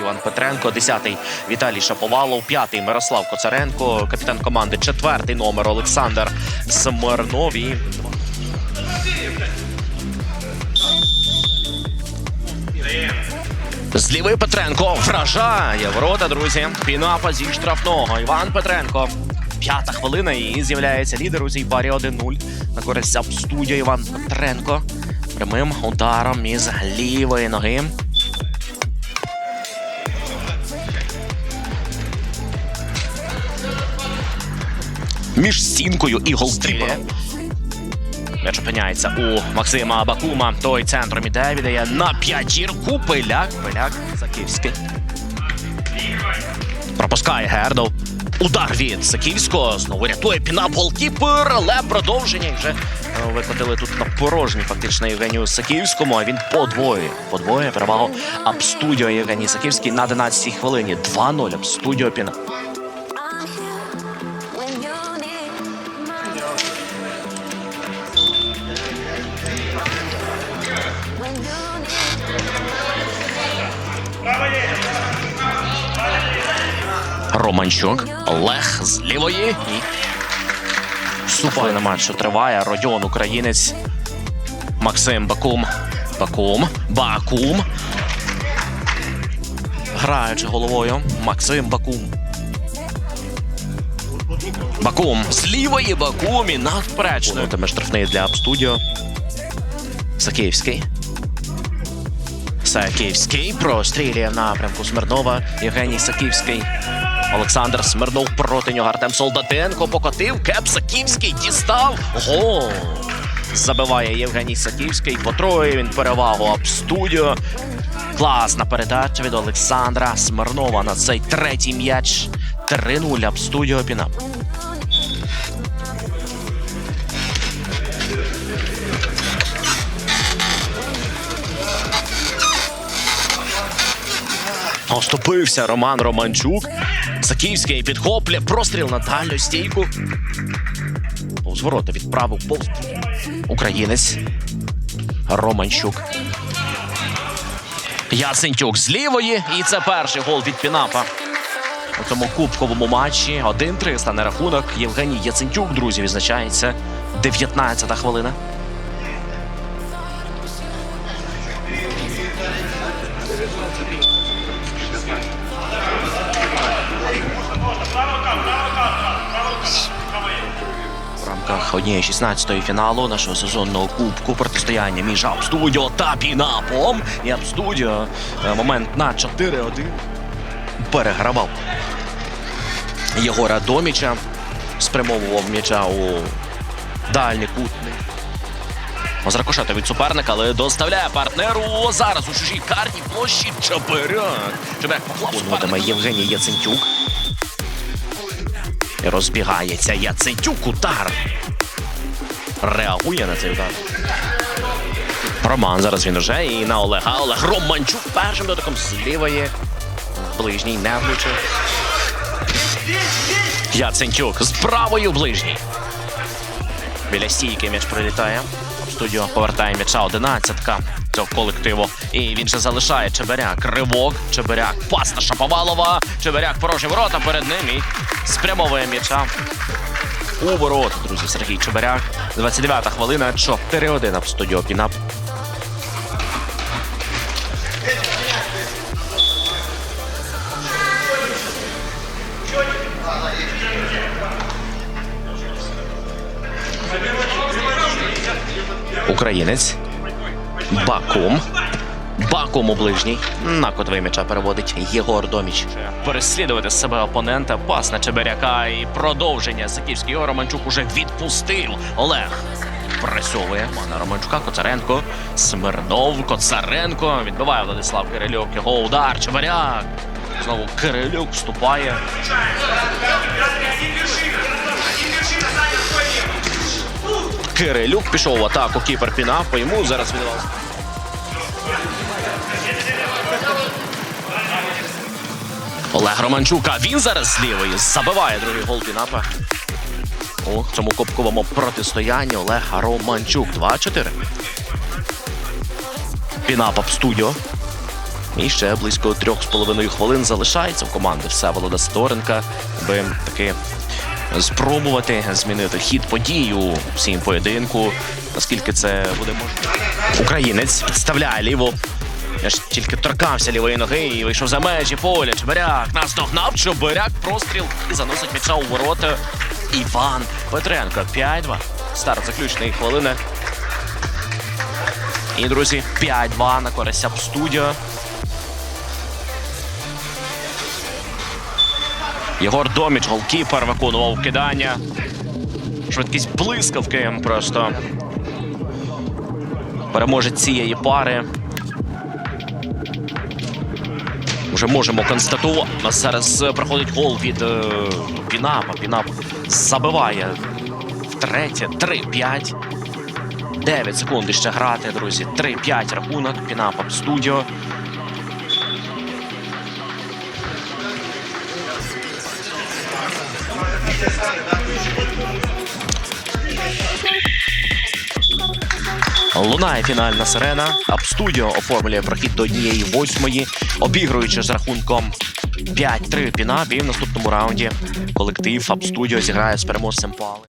Іван Петренко, 10-й Віталій Шаповалов, 5-й Мирослав Коцаренко, капітан команди, 4-й номер Олександр Смирнов і Злівий Петренко вражає ворота, друзі. Пінапа зі штрафного. Іван Петренко. П'ята хвилина і з'являється лідер у цій парі 1-0. На користь студія Іван Петренко. Прямим ударом із лівої ноги. Між стінкою і голкіпером. М'яч опиняється у Максима Бакума. Той центром іде, віддає на п'ятірку. Пиляк, пиляк, Заківський. Пропускає Гердов. Удар від Саківського. Знову рятує пінап голкіпер, але продовження вже е, викотили тут на порожній фактично Євгенію Саківському. А він подвоює. Подвоює перевагу Абстудіо Євгеній Саківський на 11-й хвилині. 2-0 Абстудіо Пінап. Романчук. Олег з лівої. І Вступає на матч, триває. Родіон українець. Максим Бакум. Бакум. Бакум. Граючи головою. Максим Бакум. Бакум. З лівої Бакум і надперечно. Тиме штрафний для Абстудіо. Саківський. Саківський прострілює в напрямку Смирнова. Євгеній Саківський. Олександр Смирнов проти нього. Артем Солдатенко покотив. Кеп Саківський дістав. Гол. Забиває Євгеній Саківський. Потроює він перевагу Абстудіо. Класна передача від Олександра Смирнова на цей третій м'яч. 3-0 Абстудіо Пінап. Оступився Роман Романчук. Саківський підхоплює простріл на дальню стійку. Повз ворота відправив повз українець Романчук. Яцентюк з лівої. І це перший гол від Пінапа. У цьому кубковому матчі 1-3 стане рахунок. Євгеній Яцентюк, друзі, відзначається 19-та хвилина. Рамках однієї 16-ї фіналу нашого сезонного кубку протистояння між Абстудіо та Пінапом. І Абстудіо е, момент на 4-1 перегравав Єгора Доміча. Спрямовував м'яча у дальній кутний. Зракошета від суперника, але доставляє партнеру. Зараз у чужій карті площі Чабиряк. Чабиряк поклав суперника. Євгеній Яцентюк. Розбігається Яцентюк. Удар. Реагує на цей удар. Роман зараз він уже і на Олега. Олег Романчук першим дотиком з. Ближній не влучив. Яцентюк з правою ближній. Біля стійки м'яч прилітає. Студію повертає м'яча одинадцятка цього колективу. І він же залишає Чебиряк. Ривок. Чебиряк. Пас на Шаповалова. Чебиряк порожні ворота перед ним і спрямовує м'яча. У ворота, друзі, Сергій Чебиряк. 29-та хвилина. 4-1 в студіо Пінап. Українець. Бакум. Бакум у ближній. На котовий м'яча переводить Єгор Доміч. Переслідувати себе опонента. Пас на Чебиряка і продовження. Саківський Ігор Романчук уже відпустив. Олег пресьовує. На Романчука Коцаренко. Смирнов. Коцаренко. Відбиває Владислав Кирилюк. Його удар. Чебиряк. Знову Кирилюк вступає. Кирилюк пішов в атаку. Кіпер Пінав. По йому зараз віддавав. Олег Романчук, а він зараз з лівої забиває другий гол Пінапа. У цьому кубковому протистоянні Олег Романчук. 2-4. Пінап об студіо. І ще близько трьох з половиною хвилин залишається в команди Всеволода Сторенка, аби таки спробувати змінити хід подій у всім поєдинку. Наскільки це буде можливо? Українець підставляє ліву. Я ж тільки торкався лівої ноги і вийшов за межі поля. Чебиряк наздогнав Чебиряк простріл і заносить м'яча у ворота. Іван Петренко. 5-2. Старт заключної хвилини. І, друзі, 5-2 на користь студіо. Єгор Доміч, голкіпер, виконував кидання. Швидкість блискавки просто. Переможець цієї пари. Вже можемо констатувати. Зараз проходить гол від е, Пінапа. Пінап забиває втретє. 3-5. 9 секунд ще грати, друзі. 3-5 рахунок. Пінапа студіо. Лунає фінальна сирена. Апстудіо оформлює прохід до однієї восьмої, обігруючи з рахунком 5-3 пінап. І в наступному раунді колектив Апстудіо зіграє з переможцем Пали.